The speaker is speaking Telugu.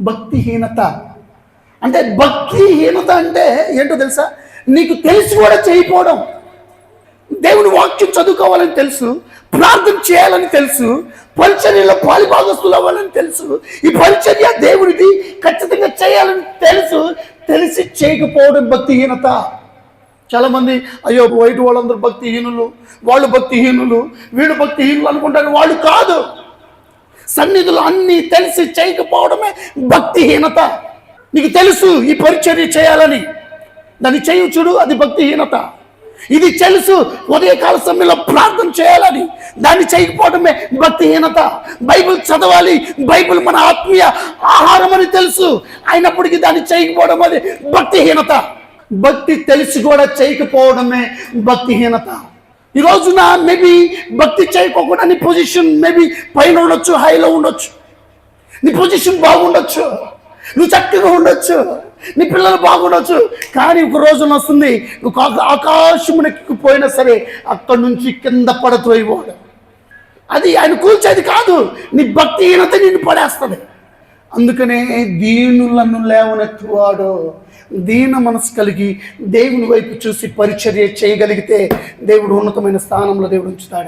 భక్తిహీనత. అంటే భక్తిహీనత అంటే ఏంటో తెలుసా? నీకు తెలిసి కూడా చేయకపోవడం. దేవుని వాక్యం చదువుకోవాలని తెలుసు ప్రార్థన చేయాలని తెలుసు పరిచర్యలో పాలిభాగస్తులు అవ్వాలని తెలుసు ఈ పరిచర్య దేవుడిది ఖచ్చితంగా చేయాలని తెలుసు తెలిసి చేయకపోవడం భక్తిహీనత. చాలామంది అయ్యో బయట వాళ్ళందరూ భక్తిహీనులు వాళ్ళు భక్తిహీనులు వీళ్ళు భక్తిహీనులు అనుకుంటారు వాళ్ళు కాదు. సన్నిధులు అన్నీ తెలిసి చేయకపోవడమే భక్తిహీనత. నీకు తెలుసు ఈ పరిచర్య చేయాలని. దాన్ని చేయుచుడు అది భక్తిహీనత. ఇది తెలుసు ఉదయకాల సమయంలో ప్రార్థన చేయాలని. దాన్ని చేయకపోవడమే భక్తిహీనత. బైబిల్ చదవాలి బైబిల్ మన ఆత్మీయ ఆహారం అని తెలుసు. అయినప్పటికీ దాన్ని చేయకపోవడం అది భక్తిహీనత. భక్తి తెలిసి కూడా చేయకపోవడమే భక్తిహీనత. ఈ రోజున మేబీ భక్తి చేయకోకుండా నీ పొజిషన్ మేబీ పైన ఉండొచ్చు హైలో ఉండొచ్చు. నీ పొజిషన్ బాగుండొచ్చు. నువ్వు చక్కగా ఉండొచ్చు. నీ పిల్లలు బాగుండొచ్చు. కానీ ఒక రోజున వస్తుంది నువ్వు ఆకాశమునకి పోయినా సరే అక్కడి నుంచి కింద పడతోయిపోవడం అది ఆయన కూల్చేది కాదు. నీ భక్తిహీనత నిన్ను పడేస్తుంది. అందుకనే దీనులను లేవనెత్తువాడు. దీన మనసు కలిగి దేవుని వైపు చూసి పరిచర్య చేయగలిగితే దేవుడు ఉన్నతమైన స్థానంలో దేవుడు ఉంచుతాడు.